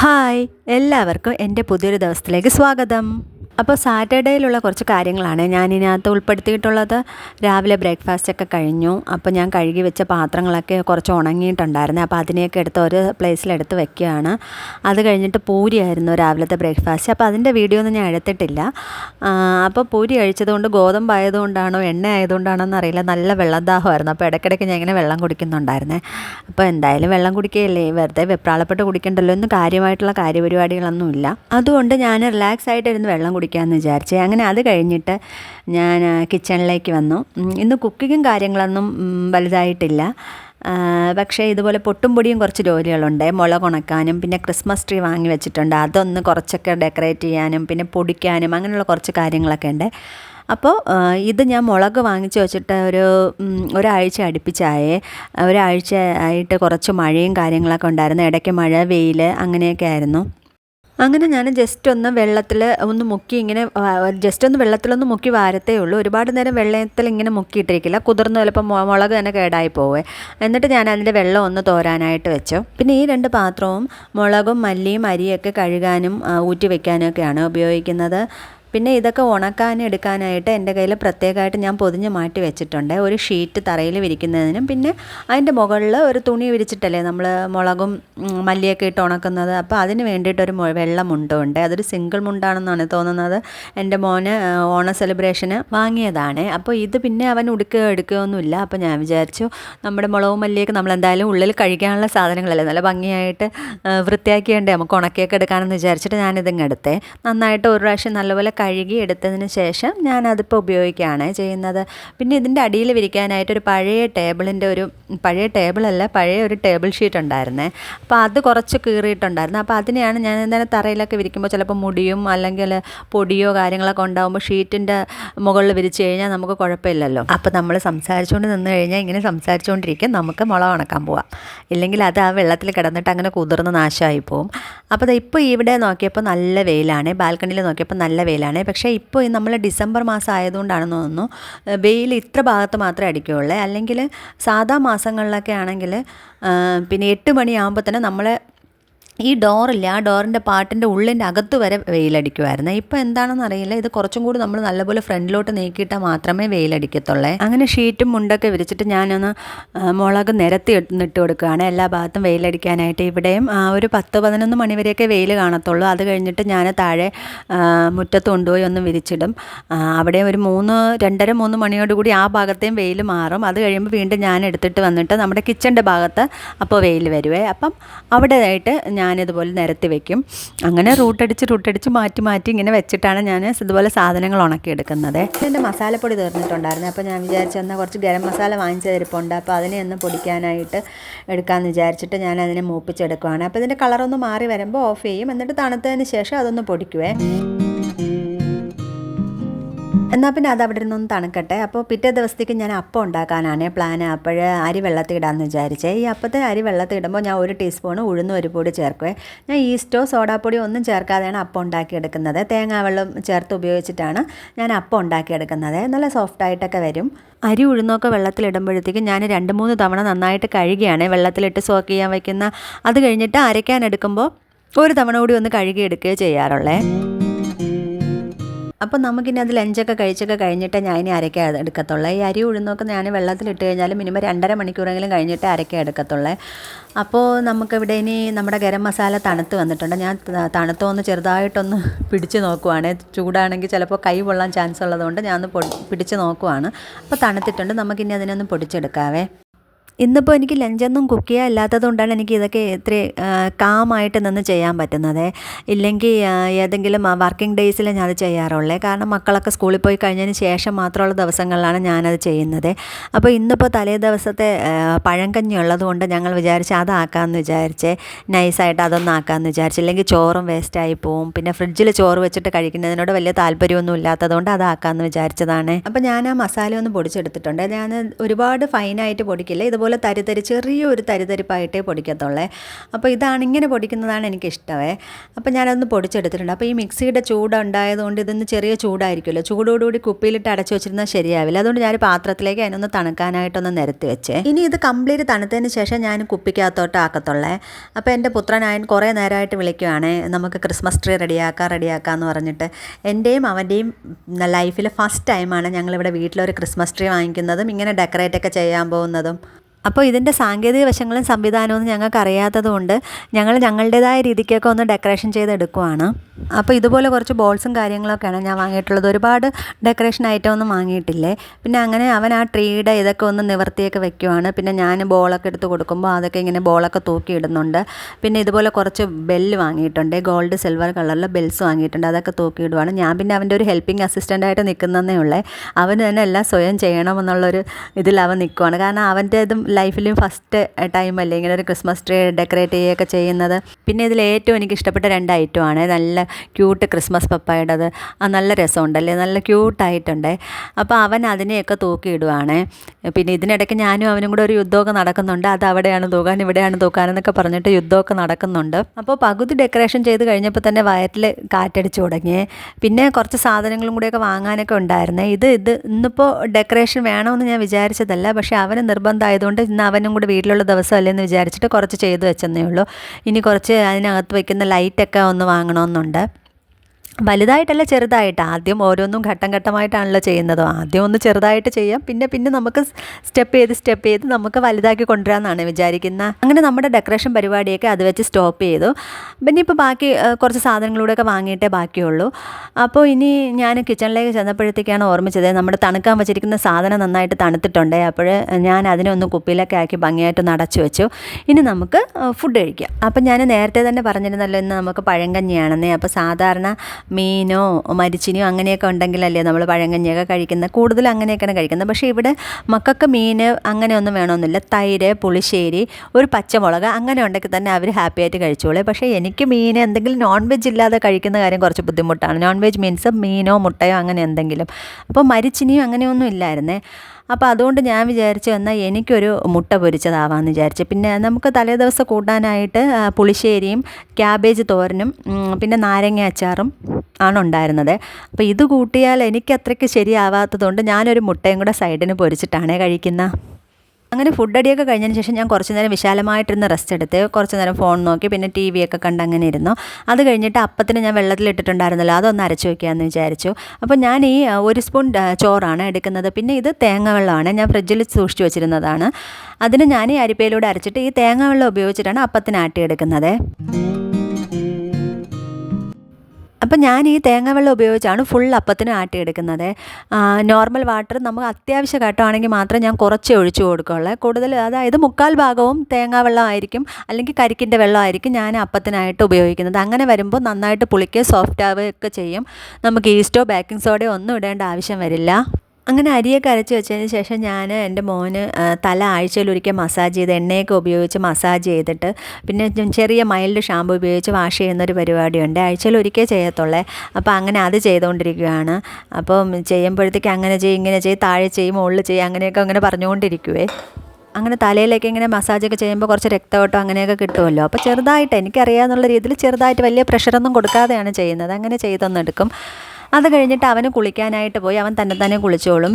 Hi എല്ലാവർക്കും എന്റെ പുതിയൊരു ദിവസത്തിലേക്ക് സ്വാഗതം. അപ്പോൾ സാറ്റർഡേയിലുള്ള കുറച്ച് കാര്യങ്ങളാണ്. ഞാൻ ഇതിനകത്ത് ഉൾപ്പെടുത്തിയിട്ടുള്ളത് രാവിലെ ബ്രേക്ക്ഫാസ്റ്റ് ഒക്കെ കഴിഞ്ഞു. അപ്പോൾ ഞാൻ കഴുകി വെച്ച പാത്രങ്ങളൊക്കെ കുറച്ച് ഉണങ്ങിയിട്ടുണ്ടായിരുന്നു. അപ്പോൾ അതിനെയൊക്കെ എടുത്ത് ഒരു പ്ലേസിലെടുത്ത് വെക്കുകയാണ്. അത് കഴിഞ്ഞിട്ട് പൂരിയായിരുന്നു രാവിലത്തെ ബ്രേക്ക്ഫാസ്റ്റ്. അപ്പോൾ അതിന്റെ വീഡിയോ ഒന്നും ഞാൻ എടുത്തിട്ടില്ല. അപ്പോൾ പൂരി കഴിച്ചതുകൊണ്ട് ഗോതമ്പ് ആയതുകൊണ്ടാണോ എണ്ണ ആയതുകൊണ്ടാണോ എന്നറിയില്ല നല്ല വെള്ളദാഹമായിരുന്നു. അപ്പോൾ ഇടയ്ക്കിടയ്ക്ക് ഞാൻ ഇങ്ങനെ വെള്ളം കുടിക്കുന്നുണ്ടായിരുന്നു. അപ്പോൾ എന്തായാലും വെള്ളം കുടിക്കുകയല്ലേ? വെറുതെ വെപ്രാളപ്പെട്ട് കുടിക്കണ്ടല്ലോ. ഒന്നും കാര്യമായിട്ടുള്ള കാര്യപരിപാടികളൊന്നുമില്ല. അതുകൊണ്ട് ഞാൻ റിലാക്സ് ആയിട്ടിരുന്ന് വെള്ളം കുടിക്കാമെന്ന് വിചാരിച്ചേ. അങ്ങനെ അത് കഴിഞ്ഞിട്ട് ഞാൻ കിച്ചണിലേക്ക് വന്നു. ഇന്ന് കുക്കിങ്ങും കാര്യങ്ങളൊന്നും വലുതായിട്ടില്ല. പക്ഷേ ഇതുപോലെ പൊട്ടും പൊടിയും കുറച്ച് ജോലികളുണ്ട്. മുളക് ഉണക്കാനും പിന്നെ ക്രിസ്മസ് ട്രീ വാങ്ങി വെച്ചിട്ടുണ്ട്. അതൊന്ന് കുറച്ചൊക്കെ ഡെക്കറേറ്റ് ചെയ്യാനും പിന്നെ പൊടിക്കാനും അങ്ങനെയുള്ള കുറച്ച് കാര്യങ്ങളൊക്കെ ഉണ്ട്. അപ്പോൾ ഇത് ഞാൻ മുളക് വാങ്ങിച്ച് വെച്ചിട്ട് ഒരു ഒരാഴ്ച അടുപ്പിച്ചായേ. ഒരാഴ്ച ആയിട്ട് കുറച്ച് മഴയും കാര്യങ്ങളൊക്കെ ഉണ്ടായിരുന്നു. ഇടയ്ക്ക് മഴ വെയിൽ അങ്ങനെയൊക്കെ ആയിരുന്നു. അങ്ങനെ ഞാൻ ജസ്റ്റ് ഒന്ന് വെള്ളത്തിൽ ഒന്ന് മുക്കി ഇങ്ങനെ ജസ്റ്റ് ഒന്ന് വെള്ളത്തിലൊന്ന് മുക്കി വാരത്തേ ഉള്ളൂ. ഒരുപാട് നേരം വെള്ളത്തിൽ ഇങ്ങനെ മുക്കിയിട്ടിരിക്കില്ല. കുതിർന്ന് ചിലപ്പോൾ മുളക് തന്നെ കേടായി പോവേ. എന്നിട്ട് ഞാൻ അതിന്റെ വെള്ളം ഒന്ന് തോരാനായിട്ട് വെച്ചു. പിന്നെ ഈ രണ്ട് പാത്രവും മുളകും മല്ലിയും അരിയൊക്കെ കഴുകാനും ഊറ്റി വെക്കാനും ഒക്കെയാണ് ഉപയോഗിക്കുന്നത്. പിന്നെ ഇതൊക്കെ ഉണക്കാൻ എടുക്കാനായിട്ട് എന്റെ കയ്യിൽ പ്രത്യേകമായിട്ട് ഞാൻ പൊതിഞ്ഞ് മാറ്റി വെച്ചിട്ടുണ്ട്. ഒരു ഷീറ്റ് തറയിൽ വിരിക്കുന്നതിനും പിന്നെ അതിന്റെ മുകളിൽ ഒരു തുണി വിരിച്ചിട്ടല്ലേ നമ്മൾ മുളകും മല്ലിയൊക്കെ ഇട്ട് ഉണക്കുന്നത്. അപ്പോൾ അതിന് വേണ്ടിയിട്ടൊരു വെള്ളം മുണ്ടുണ്ട്. അതൊരു സിംഗിൾ മുണ്ടാണെന്നാണ് തോന്നുന്നത്. എന്റെ മോന് ഓണ സെലിബ്രേഷന് വാങ്ങിയതാണ്. അപ്പോൾ ഇത് പിന്നെ അവൻ ഉടുക്കുക എടുക്കുകയൊന്നുമില്ല അപ്പോൾ ഞാൻ വിചാരിച്ചു നമ്മുടെ മുളകും മല്ലിയൊക്കെ നമ്മൾ എന്തായാലും ഉള്ളിൽ കഴിക്കാനുള്ള സാധനങ്ങളല്ലേ. നല്ല ഭംഗിയായിട്ട് വൃത്തിയാക്കിയേണ്ടേ നമുക്ക് ഉണക്കിയൊക്കെ എടുക്കാനെന്ന് വിചാരിച്ചിട്ട് ഞാനിതിങ്ങ് എടുത്തേ. നന്നായിട്ട് ഒരു പ്രാവശ്യം നല്ലപോലെ കഴുകി എടുത്തതിന് ശേഷം ഞാനതിപ്പോൾ ഉപയോഗിക്കുകയാണ് ചെയ്യുന്നത്. പിന്നെ ഇതിന്റെ അടിയിൽ വിരിക്കാനായിട്ട് ഒരു പഴയ ടേബിളിന്റെ ഒരു പഴയ ടേബിളല്ല പഴയ ഒരു ടേബിൾ ഷീറ്റ് ഉണ്ടായിരുന്നേ. അപ്പോൾ അത് കുറച്ച് കീറിയിട്ടുണ്ടായിരുന്നു. അപ്പോൾ അതിനെയാണ് ഞാൻ എന്തായാലും തറയിലൊക്കെ വിരിക്കുമ്പോൾ ചിലപ്പോൾ മുടിയും അല്ലെങ്കിൽ പൊടിയോ കാര്യങ്ങളൊക്കെ ഉണ്ടാകുമ്പോൾ ഷീറ്റിന്റെ മുകളിൽ വിരിച്ച് കഴിഞ്ഞാൽ നമുക്ക് കുഴപ്പമില്ലല്ലോ. അപ്പോൾ നമ്മൾ സംസാരിച്ചുകൊണ്ട് നിന്ന് കഴിഞ്ഞാൽ ഇങ്ങനെ സംസാരിച്ചുകൊണ്ടിരിക്കും. നമുക്ക് മുള ഉണക്കാൻ പോവാം. ഇല്ലെങ്കിൽ അത് ആ വെള്ളത്തിൽ കിടന്നിട്ട് അങ്ങനെ കുതിർന്ന് നാശമായി പോവും. അപ്പോൾ ഇപ്പോൾ ഇവിടെ നോക്കിയപ്പോൾ നല്ല വെയിലാണ്. ബാൽക്കണിയിൽ നോക്കിയപ്പോൾ നല്ല വെയിലാണ്. പക്ഷേ ഇപ്പോൾ നമ്മൾ ഡിസംബർ മാസം ആയതുകൊണ്ടാണെന്ന് തോന്നുന്നു വെയിൽ ഇത്ര ഭാഗത്ത് മാത്രമേ അടിക്കുകയുള്ളൂ. അല്ലെങ്കിൽ സാധാ മാസങ്ങളിലൊക്കെ ആണെങ്കിൽ പിന്നെ എട്ട് മണിയാകുമ്പോൾ തന്നെ നമ്മൾ ഈ ഡോറില്ല ആ ഡോറിന്റെ പാട്ടിന്റെ ഉള്ളിന്റെ അകത്ത് വരെ വെയിലടിക്കുമായിരുന്നു ഇപ്പോൾ എന്താണെന്ന് അറിയില്ല. ഇത് കുറച്ചും കൂടി നമ്മൾ നല്ലപോലെ ഫ്രണ്ടിലോട്ട് നീക്കിയിട്ടാൽ മാത്രമേ വെയിലടിക്കത്തുള്ളേ. അങ്ങനെ ഷീറ്റും മുണ്ടൊക്കെ വിരിച്ചിട്ട് ഞാനൊന്ന് മുളക് നിരത്തി ഇട്ട് കൊടുക്കുകയാണ്. എല്ലാ ഭാഗത്തും വെയിലടിക്കാനായിട്ട്. ഇവിടെയും ഒരു പത്ത് പതിനൊന്ന് മണിവരെയൊക്കെ വെയിൽ കാണത്തുള്ളൂ. അത് കഴിഞ്ഞിട്ട് ഞാൻ താഴെ മുറ്റത്ത് കൊണ്ടുപോയി ഒന്ന് വിരിച്ചിടും. അവിടെ ഒരു മൂന്ന് രണ്ടര മൂന്ന് മണിയോട് കൂടി ആ ഭാഗത്തെയും വെയിൽ മാറും. അത് കഴിയുമ്പോൾ വീണ്ടും ഞാൻ എടുത്തിട്ട് വന്നിട്ട് നമ്മുടെ കിച്ചന്റെ ഭാഗത്ത് അപ്പോൾ വെയിൽ വരുവേ. അപ്പം അവിടെ ആയിട്ട് ഞാനിതുപോലെ നിരത്തി വെക്കും. അങ്ങനെ റൂട്ടടിച്ച് റൂട്ടടിച്ച് മാറ്റി മാറ്റി ഇങ്ങനെ വെച്ചിട്ടാണ് ഞാൻ ഇതുപോലെ സാധനങ്ങൾ ഉണക്കിയെടുക്കുന്നത്. എന്റെ മസാലപ്പൊടി തീർന്നിട്ടുണ്ടായിരുന്നു. അപ്പോൾ ഞാൻ വിചാരിച്ചു എന്നാൽ കുറച്ച് ഗരം മസാല വാങ്ങിച്ച തരിപ്പുണ്ട്. അപ്പോൾ അതിനെ ഒന്ന് പൊടിക്കാനായിട്ട് എടുക്കാമെന്ന് വിചാരിച്ചിട്ട് ഞാൻ അതിനെ മൂപ്പിച്ചെടുക്കുവാണ്. അപ്പോൾ ഇതിന്റെ കളറൊന്ന് മാറി വരുമ്പോൾ ഓഫ് ചെയ്യും. എന്നിട്ട് തണുത്തതിന് ശേഷം അതൊന്ന് പൊടിക്കുവേ. എന്നാൽ പിന്നെ അത് അവിടെ നിന്നൊന്ന് തണുക്കട്ടെ. അപ്പോൾ പിറ്റേ ദിവസത്തേക്ക് ഞാൻ അപ്പം ഉണ്ടാക്കാനാണ് പ്ലാൻ അപ്പോൾ അരി വെള്ളത്തിൽ ഇടാമെന്ന് വിചാരിച്ചേ. ഈ അപ്പത്തെ അരി വെള്ളത്തിൽ ഇടുമ്പോൾ ഞാൻ ഒരു ടീസ്പൂൺ ഉഴുന്ന് ഒരു പൊടി ചേർക്കുവേ. ഞാൻ ഈസ്റ്റോ സോഡാപ്പൊടിയോ ഒന്നും ചേർക്കാതെയാണ് അപ്പം ഉണ്ടാക്കിയെടുക്കുന്നത്. തേങ്ങാവെള്ളം ചേർത്ത് ഉപയോഗിച്ചിട്ടാണ് ഞാൻ അപ്പം ഉണ്ടാക്കിയെടുക്കുന്നത്. നല്ല സോഫ്റ്റായിട്ടൊക്കെ വരും. അരി ഉഴുന്നൊക്കെ വെള്ളത്തിലിടുമ്പോഴത്തേക്കും ഞാൻ രണ്ട് മൂന്ന് തവണ നന്നായിട്ട് കഴുകിയാണ് വെള്ളത്തിലിട്ട് സോക്ക് ചെയ്യാൻ വയ്ക്കുന്ന. അത് കഴിഞ്ഞിട്ട് അരയ്ക്കാൻ എടുക്കുമ്പോൾ ഒരു തവണ കൂടി ഒന്ന് കഴുകിയെടുക്കുകയോ ചെയ്യാറുള്ളേ. അപ്പോൾ നമുക്കിനി അത് ലഞ്ചൊക്കെ കഴിച്ചൊക്കെ കഴിഞ്ഞിട്ട് ഞാൻ ഇനി അരയ്ക്കാൻ എടുക്കത്തുള്ളൂ. ഈ അരി ഉഴുന്നൊക്കെ ഞാൻ വെള്ളത്തിലിട്ട് കഴിഞ്ഞാൽ മിനിമം രണ്ടര മണിക്കൂറെങ്കിലും കഴിഞ്ഞിട്ട് അരയ്ക്കാൻ എടുക്കത്തുള്ളൂ. അപ്പോൾ നമുക്കിവിടെ ഇനി നമ്മുടെ ഗരം മസാല തണുത്ത് വന്നിട്ടുണ്ട്. ഞാൻ തണുത്തൊന്ന് ചെറുതായിട്ടൊന്ന് പിടിച്ച് നോക്കുവാണ്. ചൂടാണെങ്കിൽ ചിലപ്പോൾ കൈ പൊള്ളാൻ ചാൻസ് ഉള്ളതുകൊണ്ട് ഞാൻ ഒന്ന് പൊടി പിടിച്ച് നോക്കുവാണ്. അപ്പോൾ തണുത്തിട്ടുണ്ട്. നമുക്കിനി അതിനൊന്ന് പൊടിച്ചെടുക്കാവേ. ഇന്നിപ്പോൾ എനിക്ക് ലഞ്ചൊന്നും കുക്ക് ചെയ്യാൻ ഇല്ലാത്തത് കൊണ്ടാണ് എനിക്ക് ഇതൊക്കെ ഇത്ര കാമായിട്ട് നിന്ന് ചെയ്യാൻ പറ്റുന്നത്. ഇല്ലെങ്കിൽ ഏതെങ്കിലും വർക്കിംഗ് ഡേയ്സിൽ അത് ചെയ്യാറുള്ളേ. കാരണം മക്കളൊക്കെ സ്കൂളിൽ പോയി കഴിഞ്ഞതിന് ശേഷം മാത്രമുള്ള ദിവസങ്ങളിലാണ് ഞാനത് ചെയ്യുന്നത്. അപ്പോൾ ഇന്നിപ്പോൾ തലേ ദിവസത്തെ പഴങ്കഞ്ഞി ഉള്ളത് കൊണ്ട് ഞങ്ങൾ വിചാരിച്ച് അതാക്കാമെന്ന് വിചാരിച്ച് നൈസായിട്ട് അതൊന്നും ആക്കാമെന്ന് വിചാരിച്ചു. ഇല്ലെങ്കിൽ ചോറും വേസ്റ്റായി പോവും. പിന്നെ ഫ്രിഡ്ജിൽ ചോറ് വെച്ചിട്ട് കഴിക്കുന്നതിനോട് വലിയ താല്പര്യമൊന്നും ഇല്ലാത്തതുകൊണ്ട് അതാക്കാമെന്ന് വിചാരിച്ചതാണ്. അപ്പോൾ ഞാൻ ആ മസാല ഒന്ന് പൊടിച്ചെടുത്തിട്ടുണ്ട്. ഞാൻ ഒരുപാട് ഫൈനായിട്ട് പൊടിക്കില്ല. ഇതുപോലെ ഇതുപോലെ തരിതരി ചെറിയൊരു തരിതരിപ്പായിട്ടേ പൊടിക്കത്തുള്ളേ. അപ്പോൾ ഇതാണ് ഇങ്ങനെ പൊടിക്കുന്നതാണ് എനിക്കിഷ്ടമേ അപ്പോൾ ഞാനതൊന്ന് പൊടിച്ചെടുത്തിട്ടുണ്ട്. അപ്പോൾ ഈ മിക്സിയുടെ ചൂടുണ്ടായതുകൊണ്ട് ഇതൊന്ന് ചെറിയ ചൂടായിരിക്കുമല്ലോ. ചൂടോടുകൂടി കുപ്പിയിലിട്ട് അടച്ചു വെച്ചിരുന്നാൽ ശരിയാവില്ല. അതുകൊണ്ട് ഞാൻ പാത്രത്തിലേക്ക് അതിനൊന്ന് തണുക്കാനായിട്ടൊന്ന് നിരത്തി വെച്ചേ. ഇനി ഇത് കംപ്ലീറ്റ് തണുത്തതിന് ശേഷം ഞാൻ കുപ്പിക്കകത്തോട്ട് ആക്കത്തുള്ളേ. അപ്പോൾ എന്റെ പുത്രനായൻ കുറേ നേരമായിട്ട് വിളിക്കുവാണ്. നമുക്ക് ക്രിസ്മസ് ട്രീ റെഡിയാക്കാം റെഡിയാക്കാം എന്ന് പറഞ്ഞിട്ട്. എന്റെയും അവന്റെയും ലൈഫിൽ ഫസ്റ്റ് ടൈമാണ് ഞങ്ങളിവിടെ വീട്ടിലൊരു ക്രിസ്മസ് ട്രീ വാങ്ങിക്കുന്നതും ഇങ്ങനെ ഡെക്കറേറ്റൊക്കെ ചെയ്യാൻ പോകുന്നതും. അപ്പോൾ ഇതിന്റെ സാങ്കേതിക വശങ്ങളും സംവിധാനവും ഞങ്ങൾക്ക് അറിയാത്തതുകൊണ്ട് ഞങ്ങൾ ഞങ്ങളുടേതായ രീതിക്കൊക്കെ ഒന്ന് ഡെക്കറേഷൻ ചെയ്തെടുക്കുവാണ്. അപ്പോൾ ഇതുപോലെ കുറച്ച് ബോൾസും കാര്യങ്ങളൊക്കെയാണ് ഞാൻ വാങ്ങിയിട്ടുള്ളത്. ഒരുപാട് ഡെക്കറേഷൻ ഐറ്റം ഒന്നും വാങ്ങിയിട്ടില്ലേ? പിന്നെ അങ്ങനെ അവൻ ആ ട്രീയുടെ ഇതൊക്കെ ഒന്ന് നിവർത്തിയൊക്കെ വെക്കുവാണ്. പിന്നെ ഞാൻ ബോളൊക്കെ എടുത്ത് കൊടുക്കുമ്പോൾ അതൊക്കെ ഇങ്ങനെ ബോളൊക്കെ തൂക്കിയിടുന്നുണ്ട് പിന്നെ ഇതുപോലെ കുറച്ച് ബെല്ല് വാങ്ങിയിട്ടുണ്ട്. ഗോൾഡ് സിൽവർ കളറിൽ ബെൽസ് വാങ്ങിയിട്ടുണ്ട്. അതൊക്കെ തൂക്കിയിടുവാണ് ഞാൻ പിന്നെ അവന്റെ ഒരു ഹെൽപ്പിംഗ് അസിസ്റ്റന്റായിട്ട് നിൽക്കുന്നതേ ഉള്ളേ. അവന് തന്നെ എല്ലാം സ്വയം ചെയ്യണമെന്നുള്ളൊരു ഇതിൽ അവൻ നിൽക്കുവാണ്. കാരണം അവന്റെ ഇതും ലൈഫിലും ഫസ്റ്റ് ടൈം അല്ലേ ഇങ്ങനെ ഒരു ക്രിസ്മസ് ട്രീ ഡെക്കറേറ്റ് ചെയ്യുകയൊക്കെ ചെയ്യുന്നത്. പിന്നെ ഇതിൽ ഏറ്റവും എനിക്ക് ഇഷ്ടപ്പെട്ട രണ്ട് ഐറ്റം ആണ്. നല്ല ക്യൂട്ട് ക്രിസ്മസ് പപ്പായുടേത് ആ നല്ല രസമുണ്ടല്ലേ നല്ല ക്യൂട്ടായിട്ടുണ്ടേ അപ്പോൾ അവൻ അതിനെയൊക്കെ തൂക്കിയിടുവാണ്. പിന്നെ ഇതിനിടയ്ക്ക് ഞാനും അവനും കൂടെ ഒരു യുദ്ധമൊക്കെ നടക്കുന്നുണ്ട്. അത് അവിടെയാണ് തൂക്കാൻ ഇവിടെയാണ് തൂക്കാൻ എന്നൊക്കെ പറഞ്ഞിട്ട് യുദ്ധമൊക്കെ നടക്കുന്നുണ്ട്. അപ്പോൾ പകുതി ഡെക്കറേഷൻ ചെയ്ത് കഴിഞ്ഞപ്പോൾ തന്നെ വയറ്റിൽ കാറ്റടിച്ചു തുടങ്ങി. പിന്നെ കുറച്ച് സാധനങ്ങളും കൂടെയൊക്കെ വാങ്ങാനൊക്കെ ഉണ്ടായിരുന്നേ. ഇത് ഇത് ഇന്നിപ്പോൾ ഡെക്കറേഷൻ വേണമെന്ന് ഞാൻ വിചാരിച്ചതല്ല. പക്ഷേ അവന് നിർബന്ധമായതുകൊണ്ട് ഇന്ന് അവനും കൂടെ വീട്ടിലുള്ള ദിവസമല്ലേ എന്ന് വിചാരിച്ചിട്ട് കുറച്ച് ചെയ്ത് വെച്ചെന്നേ ഉള്ളൂ. ഇനി കുറച്ച് അതിനകത്ത് വയ്ക്കുന്ന ലൈറ്റൊക്കെ ഒന്ന് വാങ്ങണമെന്നുണ്ട്. വലുതായിട്ടല്ല ചെറുതായിട്ട്. ആദ്യം ഓരോന്നും ഘട്ടം ഘട്ടമായിട്ടാണല്ലോ ചെയ്യുന്നത്. ആദ്യം ഒന്ന് ചെറുതായിട്ട് ചെയ്യാം. പിന്നെ പിന്നെ നമുക്ക് സ്റ്റെപ്പ് ചെയ്ത് സ്റ്റെപ്പ് ചെയ്ത് നമുക്ക് വലുതാക്കി കൊണ്ടുവരാമെന്നാണ് വിചാരിക്കുന്നത് അങ്ങനെ നമ്മുടെ ഡെക്കറേഷൻ പരിപാടിയൊക്കെ അത് വെച്ച് സ്റ്റോപ്പ് ചെയ്തു. പിന്നെ ഇപ്പോൾ ബാക്കി കുറച്ച് സാധനങ്ങളൂടെയൊക്കെ വാങ്ങിയിട്ടേ ബാക്കിയുള്ളൂ. അപ്പോൾ ഇനി ഞാൻ കിച്ചണിലേക്ക് ചെന്നപ്പോഴത്തേക്കാണ് ഓർമ്മിച്ചത് നമ്മുടെ തണുക്കാൻ വെച്ചിരിക്കുന്ന സാധനം നന്നായിട്ട് തണുത്തിട്ടുണ്ട്. അപ്പോൾ ഞാൻ അതിനെ ഒന്ന് കുപ്പിയിലൊക്കെ ആക്കി ഭംഗിയായിട്ട് നടച്ചു വെച്ചു. ഇനി നമുക്ക് ഫുഡ് കഴിക്കാം. അപ്പം ഞാൻ നേരത്തെ തന്നെ പറഞ്ഞിരുന്നല്ലോ ഇന്ന് നമുക്ക് പഴങ്കഞ്ഞിയാണെന്നേ അപ്പോൾ സാധാരണ മീനോ മരിച്ചിനിയോ അങ്ങനെയൊക്കെ ഉണ്ടെങ്കിലല്ലേ നമ്മൾ പഴങ്കഞ്ഞിയൊക്കെ കഴിക്കുന്നത് കൂടുതൽ അങ്ങനെയൊക്കെയാണ് കഴിക്കുന്നത്. പക്ഷേ ഇവിടെ മക്കൾക്ക് മീൻ അങ്ങനെയൊന്നും വേണമെന്നില്ല. തൈര് പുളിശ്ശേരി ഒരു പച്ചമുളക് അങ്ങനെ ഉണ്ടെങ്കിൽ തന്നെ അവർ ഹാപ്പി ആയിട്ട് കഴിച്ചോളൂ. പക്ഷേ എനിക്ക് മീൻ എന്തെങ്കിലും നോൺ വെജ് ഇല്ലാതെ കഴിക്കുന്ന കാര്യം കുറച്ച് ബുദ്ധിമുട്ടാണ്. നോൺ വെജ് മീൻസ് മീനോ മുട്ടയോ അങ്ങനെ എന്തെങ്കിലും. അപ്പോൾ മരിച്ചിനിയും അങ്ങനെയൊന്നും ഇല്ലായിരുന്നേ. അപ്പോൾ അതുകൊണ്ട് ഞാൻ വിചാരിച്ചു എന്നാൽ എനിക്കൊരു മുട്ട പൊരിച്ചതാവാമെന്ന് വിചാരിച്ചു. പിന്നെ നമുക്ക് തലേ ദിവസം കൂട്ടാനായിട്ട് പുളിശ്ശേരിയും ക്യാബേജ് തോരനും പിന്നെ നാരങ്ങ അച്ചാറും ആണ് ഉണ്ടായിരുന്നത്. അപ്പോൾ ഇത് കൂട്ടിയാൽ എനിക്ക് അത്രയ്ക്ക് ശരിയാവാത്തതുകൊണ്ട് ഞാനൊരു മുട്ടയും കൂടെ സൈഡിന് പൊരിച്ചിട്ടാണ് കഴിക്കുന്നത് അങ്ങനെ ഫുഡ് അടിയൊക്കെ കഴിഞ്ഞതിന് ശേഷം ഞാൻ കുറച്ച് നേരം വിശാലമായിട്ടിരുന്ന് റെസ്റ്റ് എടുത്ത് കുറച്ച് നേരം ഫോൺ നോക്കി പിന്നെ ടി വി ഒക്കെ കണ്ട് അങ്ങനെ ഇരുന്നു. അത് കഴിഞ്ഞിട്ട് അപ്പത്തിന് ഞാൻ വെള്ളത്തിലിട്ടിട്ടുണ്ടായിരുന്നല്ലോ അതൊന്ന് അരച്ച് വയ്ക്കാമെന്ന് വിചാരിച്ചു. അപ്പോൾ ഞാൻ ഈ ഒരു സ്പൂൺ ചോറാണ് എടുക്കുന്നത്. പിന്നെ ഇത് തേങ്ങ വെള്ളമാണ് ഞാൻ ഫ്രിഡ്ജിൽ സൂക്ഷിച്ചു വെച്ചിരുന്നതാണ്. അതിന് ഞാൻ ഈ അരിപ്പയിലൂടെ അരച്ചിട്ട് ഈ തേങ്ങ വെള്ളം ഉപയോഗിച്ചിട്ടാണ് അപ്പത്തിന് ആട്ടിയെടുക്കുന്നത് അപ്പം ഞാൻ ഈ തേങ്ങ വെള്ളം ഉപയോഗിച്ചാണ് ഫുൾ അപ്പത്തിന് ആട്ടിയെടുക്കുന്നത്. നോർമൽ വാട്ടർ നമുക്ക് അത്യാവശ്യ ഘട്ടമാണെങ്കിൽ മാത്രം ഞാൻ കുറച്ചേ ഒഴിച്ചു കൊടുക്കുകയുള്ളു കൂടുതൽ അതായത് മുക്കാൽ ഭാഗവും തേങ്ങാ വെള്ളമായിരിക്കും അല്ലെങ്കിൽ കരിക്കിന്റെ വെള്ളമായിരിക്കും ഞാൻ അപ്പത്തിനായിട്ട് ഉപയോഗിക്കുന്നത്. അങ്ങനെ വരുമ്പോൾ നന്നായിട്ട് പുളിക്കുക സോഫ്റ്റ് ആവുകയൊക്കെ ചെയ്യും. നമുക്ക് ഈസ്റ്റോ ബേക്കിംഗ് സോഡയോ ഒന്നും ഇടേണ്ട ആവശ്യം വരില്ല. അങ്ങനെ അരിയൊക്കെ അരച്ച് വെച്ചതിന് ശേഷം ഞാൻ എന്റെ മോന് തല ആഴ്ചയിലൊരിക്കൽ മസാജ് ചെയ്ത് എണ്ണയൊക്കെ ഉപയോഗിച്ച് മസാജ് ചെയ്തിട്ട് പിന്നെ ചെറിയ മൈൽഡ് ഷാമ്പു ഉപയോഗിച്ച് വാഷ് ചെയ്യുന്നൊരു പരിപാടിയുണ്ട്. ആഴ്ചയിൽ ഒരിക്കൽ ചെയ്യത്തുള്ളേ. അപ്പോൾ അങ്ങനെ അത് ചെയ്തുകൊണ്ടിരിക്കുകയാണ് അപ്പം ചെയ്യുമ്പോഴത്തേക്ക് അങ്ങനെ ചെയ്യും ഇങ്ങനെ ചെയ്യും താഴെ ചെയ്യും മുകളിൽ ചെയ്യും അങ്ങനെയൊക്കെ അങ്ങനെ പറഞ്ഞുകൊണ്ടിരിക്കുവേ. അങ്ങനെ തലയിലേക്ക് ഇങ്ങനെ മസാജൊക്കെ ചെയ്യുമ്പോൾ കുറച്ച് രക്തമോട്ടോ അങ്ങനെയൊക്കെ കിട്ടുമല്ലോ. അപ്പോൾ ചെറുതായിട്ട് എനിക്കറിയാമെന്നുള്ള രീതിയിൽ ചെറുതായിട്ട് വലിയ പ്രഷറൊന്നും കൊടുക്കാതെയാണ് ചെയ്യുന്നത്. അങ്ങനെ ചെയ്തൊന്നെടുക്കും. അത് കഴിഞ്ഞിട്ട് അവന് കുളിക്കാനായിട്ട് പോയി. അവൻ തന്നെ തന്നെ കുളിച്ചോളും.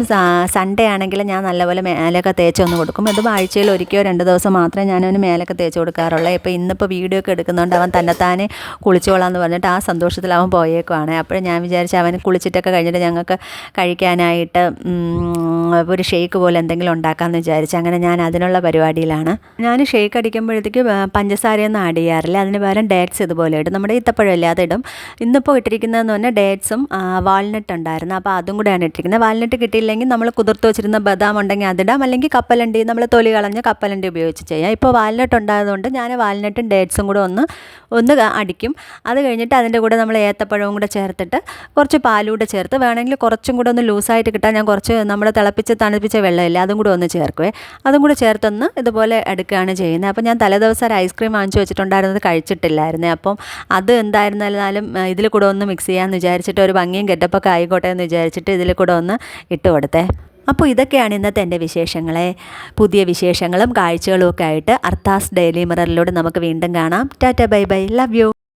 സൺഡേ ആണെങ്കിൽ ഞാൻ നല്ലപോലെ മേലൊക്കെ തേച്ചൊന്ന് കൊടുക്കും. ഇത് ആഴ്ചയിൽ ഒരിക്കലോ രണ്ട് ദിവസം മാത്രമേ ഞാൻ അവന് മേലൊക്കെ തേച്ച് കൊടുക്കാറുള്ളൂ. ഇപ്പോൾ ഇന്നിപ്പോൾ വീഡിയോ ഒക്കെ എടുക്കുന്നതുകൊണ്ട് അവൻ തന്നെത്താനെ കുളിച്ചോളാന്ന് പറഞ്ഞിട്ട് ആ സന്തോഷത്തിൽ അവൻ പോയേക്കുവാണ്. അപ്പോൾ ഞാൻ വിചാരിച്ചു അവൻ കുളിച്ചിട്ടൊക്കെ കഴിഞ്ഞിട്ട് ഞങ്ങൾക്ക് കഴിക്കാനായിട്ട് ഒരു ഷേക്ക് പോലെ എന്തെങ്കിലും ഉണ്ടാക്കാമെന്ന് വിചാരിച്ചു അങ്ങനെ ഞാൻ അതിനുള്ള പരിപാടിയിലാണ്. ഞാൻ ഷേക്ക് അടിക്കുമ്പോഴത്തേക്ക് പഞ്ചസാരയൊന്നും ആഡ് ചെയ്യാറില്ല. അതിന് പകരം ഡേറ്റ്സ് ഇതുപോലെ ഇടും. നമ്മുടെ ഈത്തപ്പഴമില്ല അതിടും. ഇന്നിപ്പോൾ ഇട്ടിരിക്കുന്നതെന്ന് പറഞ്ഞാൽ ഡേറ്റ്സും വാൾനട്ട് ഉണ്ടായിരുന്നു. അപ്പോൾ അതും കൂടെയാണ് ഇട്ടിരിക്കുന്നത്. വാൾനട്ട് കിട്ടിയില്ലെങ്കിൽ നമ്മൾ കുതിർത്ത് വെച്ചിരുന്ന ബദാം ഉണ്ടെങ്കിൽ അതിടാം അല്ലെങ്കിൽ കപ്പലണ്ടി നമ്മൾ തൊലി കളഞ്ഞ് കപ്പലണ്ടി ഉപയോഗിച്ച് ചെയ്യാം. ഇപ്പോൾ വാൽനട്ട് ഉണ്ടായതുകൊണ്ട് ഞാൻ വാൽനട്ടും ഡേറ്റ്സും കൂടെ ഒന്ന് ഒന്ന് അടിക്കും. അത് കഴിഞ്ഞിട്ട് അതിന്റെ കൂടെ നമ്മൾ ഏത്തപ്പഴവും കൂടെ ചേർത്തിട്ട് കുറച്ച് പാലും കൂടെ ചേർത്ത് വേണമെങ്കിൽ കുറച്ചും കൂടെ ഒന്ന് ലൂസായിട്ട് കിട്ടാൻ ഞാൻ കുറച്ച് നമ്മൾ തിളപ്പിച്ച് തണുപ്പിച്ച വെള്ളമില്ല അതും കൂടെ ഒന്ന് ചേർക്കുവേ. അതും കൂടെ ചേർത്തൊന്ന് ഇതുപോലെ എടുക്കുകയാണ് ചെയ്യുന്നത്. അപ്പോൾ ഞാൻ തലേദിവസം ഒരു ഐസ്ക്രീം വാങ്ങിച്ചു വെച്ചിട്ടുണ്ടായിരുന്നത് കഴിച്ചിട്ടില്ലായിരുന്നേ. അപ്പം അത് എന്തായിരുന്നാലും ഇതിൽ കൂടെ ഒന്ന് മിക്സ് ചെയ്യാമെന്ന് വിചാരിച്ചിട്ട് ഒരു ഭംഗിയും ഗെറ്റപ്പൊക്കെ ആയിക്കോട്ടെ എന്ന് വിചാരിച്ചിട്ട് ഇതിൽ കൂടെ ഒന്ന് ഇട്ട് കൊടുത്തേ. അപ്പോൾ ഇതൊക്കെയാണ് ഇന്നത്തെ എന്റെ വിശേഷങ്ങളെ. പുതിയ വിശേഷങ്ങളും കാഴ്ചകളും ഒക്കെ ആയിട്ട് അർത്ഥാസ് ഡെയിലി മിററിലൂടെ നമുക്ക് വീണ്ടും കാണാം. Tata bye bye. Love you